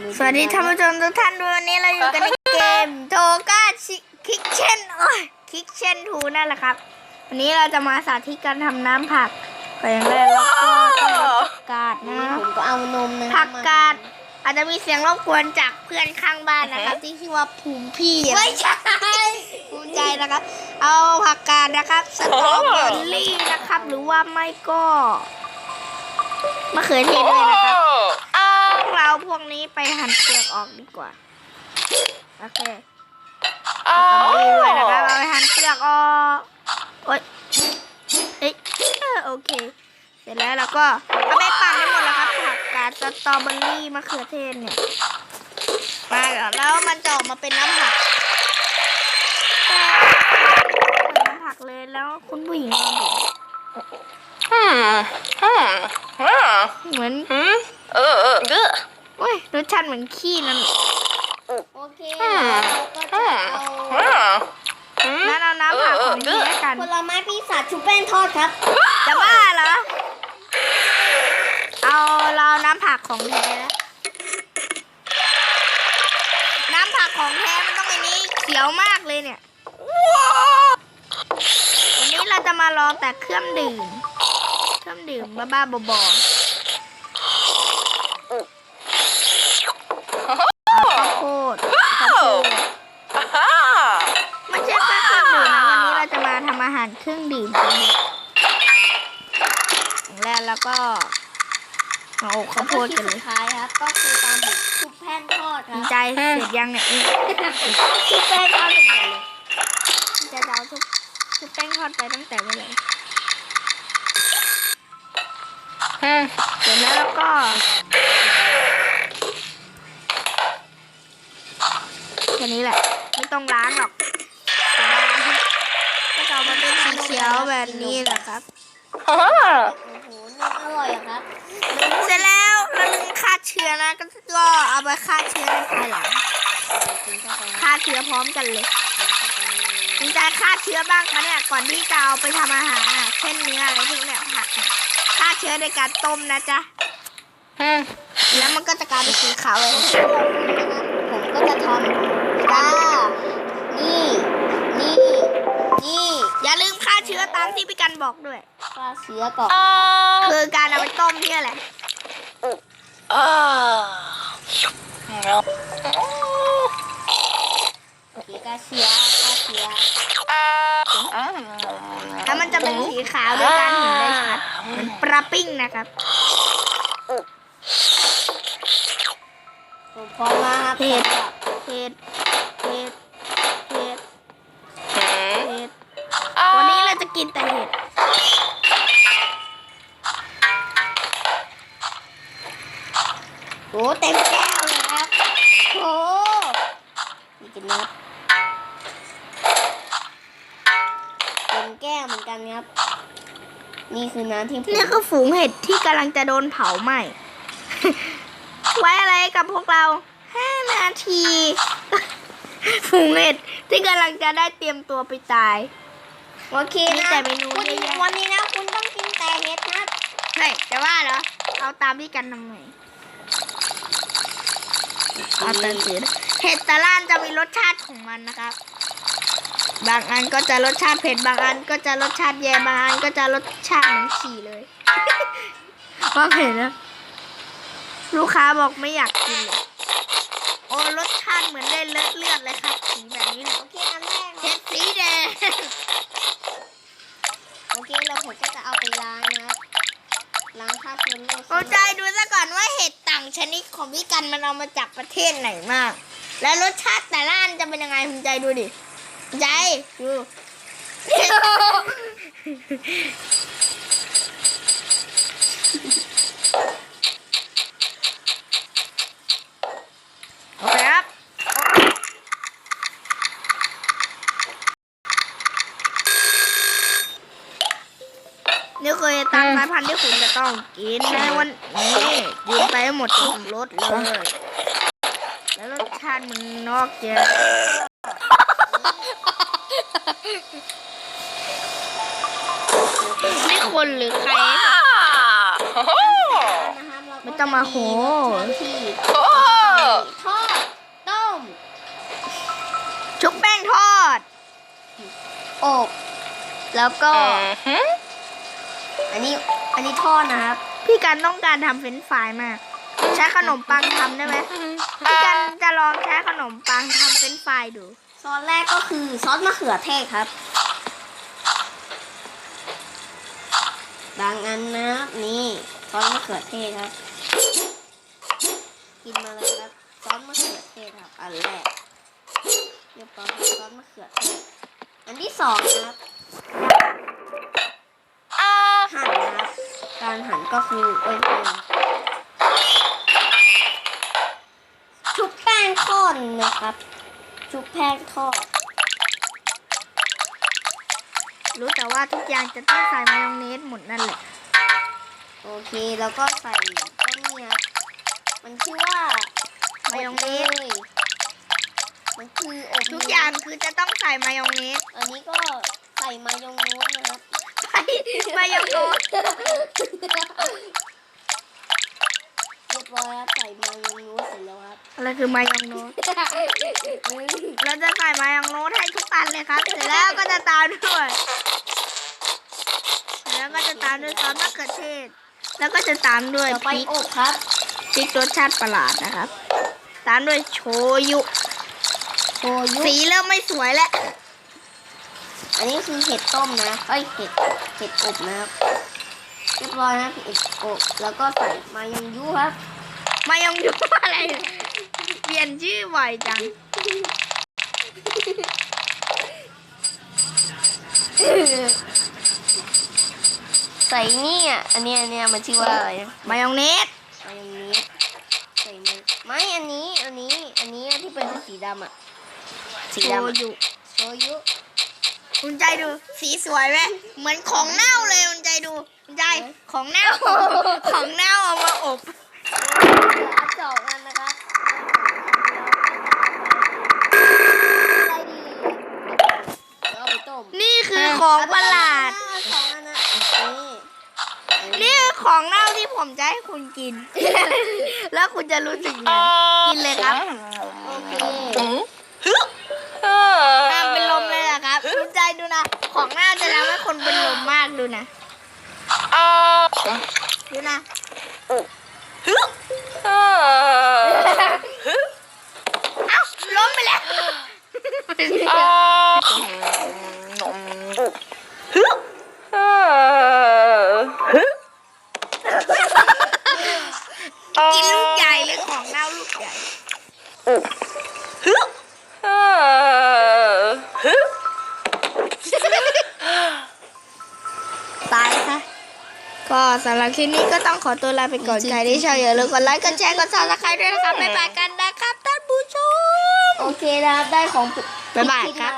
หนูสวัสดีท่านผู้ชมทุกท่านด้วยวันนี้เราอยู่กันในเกมโทก้าคิกเช่นโอ้ยคิกเช่นทูนั่นแหละครับ วันนี้เราจะมาสาธิตการทำน้ำผักก่อนอย่างแรกเราก็ต้องเอาผักกาดนะผมก็เอานมนะผักกาดอาจจะมีเสียงรบกวนจากเพื่อนข้างบ้านนะครับ ที่ชื่อว่าภูมิพี่ไม่ใช่ภูมิใจนะครับ เอาผักกาดนะครับสตรอเบอรี่นะครับ หรือว่าไม่ก็มะเขือเทศด้วยนะครับ พวกเราพวกนี้ไปหั่นเปลือกออกดีกว่า โอเคต้องดีด้วยนะครับเอาไปหั่นเปลือกออกโอ๊ยเอ้ยเออโอเค เสร็จแล้วเราก็เอาไปปั่นให้หมดแล้วครับผักกาดสตรอเบอรี่มะเขือเทศเนี่ย มาแล้วมันจะออกมาเป็นน้ำผักแต่เหมือนน้ำผักเลยแล้วคุณผู้หญิงลองดู Hmm. Hmm. Hmm. เหมือน Hmm. Uh. uh, Good. โอ้ยรสชาติเหมือนขี้นั่น โอเคเราก็จะเอา Hmm. Hmm. นั่นเอาน้ำผักของนี้แล้วกัน ผลไม้ปีศาจชุบแป้งทอดครับ จะบ้าเหรอ เอาเราเอาน้ำผักของแท้แล้วน้ำผักของแท้มันต้องอันนี้เขียวมากเลยเนี่ย วันนี้เราจะมาลองแต่เครื่องดื่ม เครื่องดื่มบ้าๆบอๆาทำอาหารเครื่องดื่มกันอย่างแรกแล้วก็เอาข้าวโพดแล้วกันที่เลสุยดท้ายครับ ก็คือตามบุกชุบแป้งทอดคดีรับใจเสร็จยังเนี่ยนี่ชุบแป้งทอดเป็นหมดเลยดีใจจะเอาทุกทุกแป้งทอดไปตั้งแต่เมื่อไหร่ Hmm. เสร็จแล้วแล้วก็แค่นี้แหละ ไม่ต้องล้างหรอกเสียดายก็จะเอา มาเป็นสีเขียวแบบนี้แหละครับ Ah. โอ้โหนมอร่อยอะครับ เสร็จแล้วเราลืมฆ่าเชื้อนะก็ก็เอาไปฆ่าเชื้อในภายหลังกินเข้าไปฆ่าเชื้อพร้อมกันเลยสนใจฆ่าเชื้อบ้างคะเนี่ยก่อนที่จะเอาไปทำอาหารอะเช่นเนื้ออะไรพวกเนี้ยผักเนี่ยฆ่าเชื้อในการต้มนะจ๊ะ Hmm. แล้วมันก็จะกลายเป็นสีขาวเลยผมก็จะทำ ที่พี่กันบอกด้วยปลาเสือก่อน Ah. คือการเอาไปต้มเนี่ยแหละ Ah. ผีกาเชียกาเชียแล้วมันจะเป็นสีขาวโดยการเห็นได้ชัดเหมือนปลาปิ้งนะครับผมพร้อมแล้วครับเผ็ดสำหรับเผ็ด กินแต่เห็ดโอ้เต็มแก้วเลยครับโอ้นี่กินนะเต็มแก้วเหมือนกันครับ นี่คือน้ำที่นี่คือฝูงเห็ดที่กำลังจะโดนเผาไหม้ ไว้อะไรกับพวกเราห้านาที ฝูงเห็ดที่กำลังจะได้เตรียมตัวไปตาย โอเคมีนะแต่เมนูคุณเยอะแยะวันนี้นะ คุณต้องกินแต่เห็ดครับเฮ้ยจะว่าเหรอเอาตามที่กันทำไมเอาแต่สีเห็ดแต่ละอันจะมีรสชาติของมันนะครับ บางอันก็จะรสชาติเผ็ดบางอันก็จะรสชาติแย่บางอันก็จะรสชาติเหมือนฉี่เลย ว่าเผ็ดนะลูกค้าบอกไม่อยากกินเลยโอ้รสชาติเหมือนได้เลอะเลือดเลยครับสีแบบนี้เลยโอเคอันแรกเห็ดสีแดง โอเคเราผมก็จะเอาไปล้างนะครับล้างฆ่าเชื้อโรคโอ้ใจดูซะก่อนว่าเห็ดต่างชนิดของพี่กันมันเอามาจากประเทศไหนมาก แล้วรสชาติแต่ละอันจะเป็นยังไงคุณใจดูดิใจดูโอเคครับ นี่ เคยตามสายพันธุ์ที่คุณจะต้องกินในวันนี้กินไปให้หมดทุกรสเลย แล้วรสชาติมันนอกเจอนี่คนหรือใคร Ah. Oh. นะครับเราก็ไม่ต้องมาโหจะน้ำที่ Oh. ทอดต้มชุบแป้งทอดอบแล้วก็ อือหืออันนี้อันนี้ทอดนะครับ พี่กันต้องการทำเฟรนช์ฟรายมาก ใช้ขนมปังทำได้ไหมพี่กันจะลองใช้ขนมปังทำเฟรนช์ฟรายดู ซอสแรกก็คือซอสมะเขือเทศครับ บางอันนะครับนี่ซอสมะเขือเทศครับ กินมาเลยครับซอสมะเขือเทศครับอันแรกเรียบร้อยครับซอสมะเขือเทศอันที่สองนะครับ การหั่นก็คือเอ้ยไม่ชุบแป้งทอดนะครับ ชุบแป้งทอด รู้แต่ว่าทุกอย่างจะต้องใส่มายองเนสหมดนั่นแหละ โอเคแล้วก็ใส่ก็นี่ครับมันชื่อว่ามายองเนสยมันคืออบทุกอย่างคือจะต้องใส่มายองเนส อันนี้ก็ใส่มายองเนสนะครับใส่ มายองเนสเรียบร้อยครับใส่มายองเนสเสร็จแล้วครับอะไรคือมายองเนสเราจะใส่มายองเนสให้ทุกอันเลยครับเสร็จแล้วก็จะตามด้วยเสร็จแล้วก็จะตามด้วยซอสมะเขือเทศ แล้วก็จะตามด้วยต่อพไปริกอบครับพริกรสชาติประหลาดนะครับ ตามด้วยโชยุ โชยุ สีเริ่มไม่สวยแล้ว อันนี้คือเห็ดต้มนะเอ้ยเห็ดเห็ดอบนะครับเรียบร้อยนะเห็ดอบแล้วก็ใส่มายองยุครับ มายองยุอะไรเนี่ยเปลี่ยนชื่อบ่อยจังใส่นี่อะอันเนี้ยอันเนี้ยมันชื่อว่าอะไรนะมายองเนสมายองเนสใส่มันไม่อันนี้อันนี้ อันนี้ที่เป็นสีดำอะสีโชดำอะยุโชยุ คุณใจดูสีสวยไหมเหมือนของเน่าเลยคุณใจดูคุณใจของเน่าของเน่าเอามาอบอัพสองอันนะครับอะไรดีเดี๋ยวเอาไปต้มนี่คือของประหลาดเอสองอันนะนี่นี่คือของเน่าที่ผมจะให้คุณกิน แล้วคุณจะรู้สึกยังไงกินเลยครับโอเค อ่าดูนะฮึอ่า ก็สำหรับคลิปนี้ก็ต้องขอตัวลาไปก่อนใครที่ชอบอย่าลืมกดไลค์ กดแชร์ กดซับสไครต์ด้วยนะครับบ๊ายบายกันนะครับท่านผู้ชม โอเคนะครับได้ของ บ๊ายบายครับมา